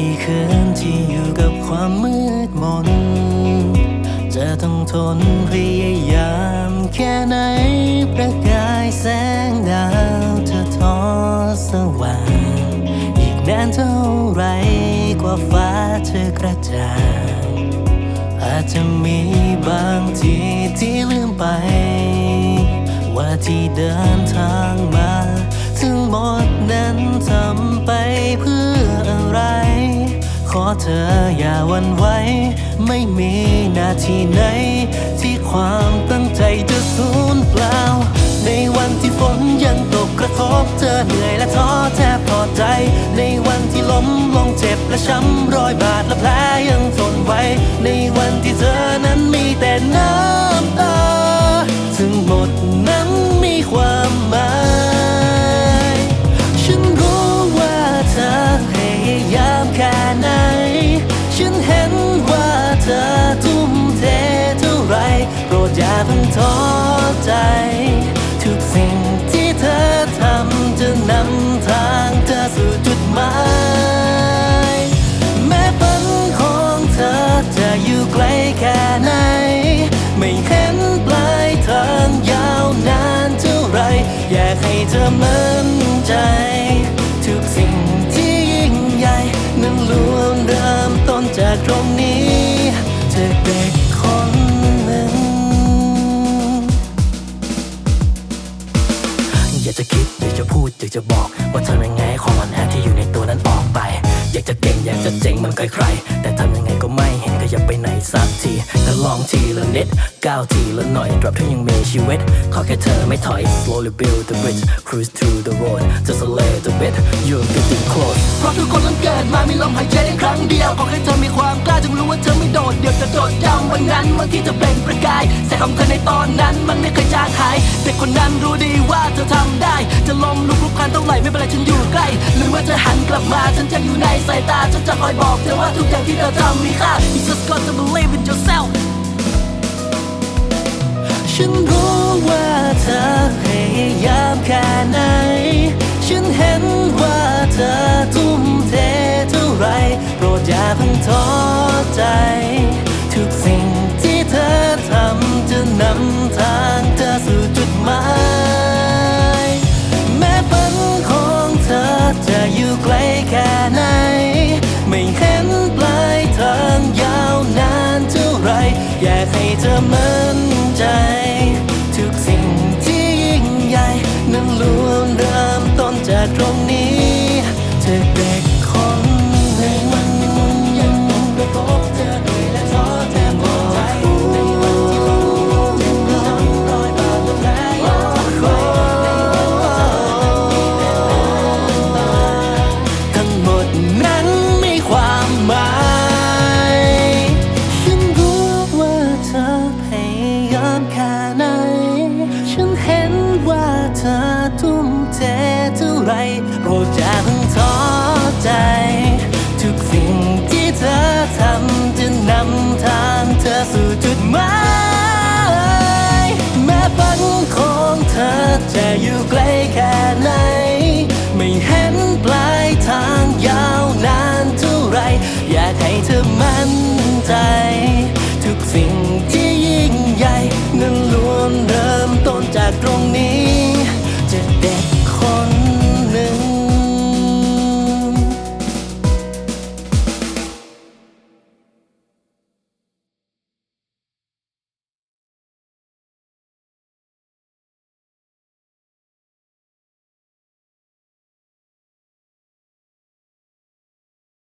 ี่คืนที่อยู่กับความมืดมน จะต้องทนพยายามแค่ไหนประกายแสงดาวจะทอสว่าง อีกนานเท่าไรกว่าฟ้าจะกระจ่างอาจจะมีบางทีที่ลืมไป ว่าที่เดินทางมา ถึงหมดนั้นทำไปเพื่อ ขอเธออย่าหวันไหวไม่มีนาทีไหน ที่ความตั้งใจจะสูญเปล่า ในวันที่ฝนยังตกกระทบเธอเหนื่อยและท้อแทบพอใจ ในวันที่ล้มลงเจ็บและช้ำรอยบาดและแผลยังทนไว้ ในวันที่เธอนั้นมีแต่น้ำ ทางยาวนานเท่าไร อยากให้เธอมั่นใจ ทุกสิ่งที่ยิ่งใหญ่นั้นล้วนเริ่มต้นจากตรงนี้จากเด็กคนหนึ่ง อยากจะคิด อยากจะพูด อยากจะบอก ว่าทำยังไงให้ความอ่อนแอที่อยู่ในตัวนั้นออกไป อยากจะเก่ง อยากจะเจ๋งเหมันใครๆแต่ ก็ไม่เห็นขยับไปไหนสักทีแต่ลองทีละนิดก้าวทีละหน่อย drop ที่ยังมีชีวิต ขอแค่เธอไม่ถอย slowly build the bridge cruise through the road just a little bit you're getting close เพราะทุกคนนั้นเกิดมามีลมหายใจได้ครั้งเดียว ขอแค่เธอมีความกล้าจงรู้ว่าเธอไม่โดดเดี่ยวจะโดดเดี่ยววันนั้นวันที่เธอเป็นประกายแสงของเธอในตอนนั้นมันไม่เคยจางหายเด็กคนนั้นรู้ดีว่าเธอทำได้ จะล้มลุกลุกคลานเท่าไหร่ไม่เป็นไรฉันอยู่ใกล้หรือว่าจะหันกลับมาฉันจะอยู่ในสายตาฉันจะคอยบอกเธอว่าทุกอย่างที่เธอทำมีค่า You just got to believe in yourself ฉันรู้ว่าเธอพยายามแค่ไหน ฉันเห็นว่าเธอทุ่มเทเท่าไร โปรดอย่าเพิ่งท้อใจ ทุกสิ่งที่เธอทำจะนำทางเธอสู่จุดหมาย ไรโปรดอย่าเพิ่งท้อใจ ทุกสิ่งที่เธอทำจะนำทางเธอสู่จุดหมายแม้ฝันของเธอจะอยู่ไกลแค่ไหน ไม่เห็นปลาย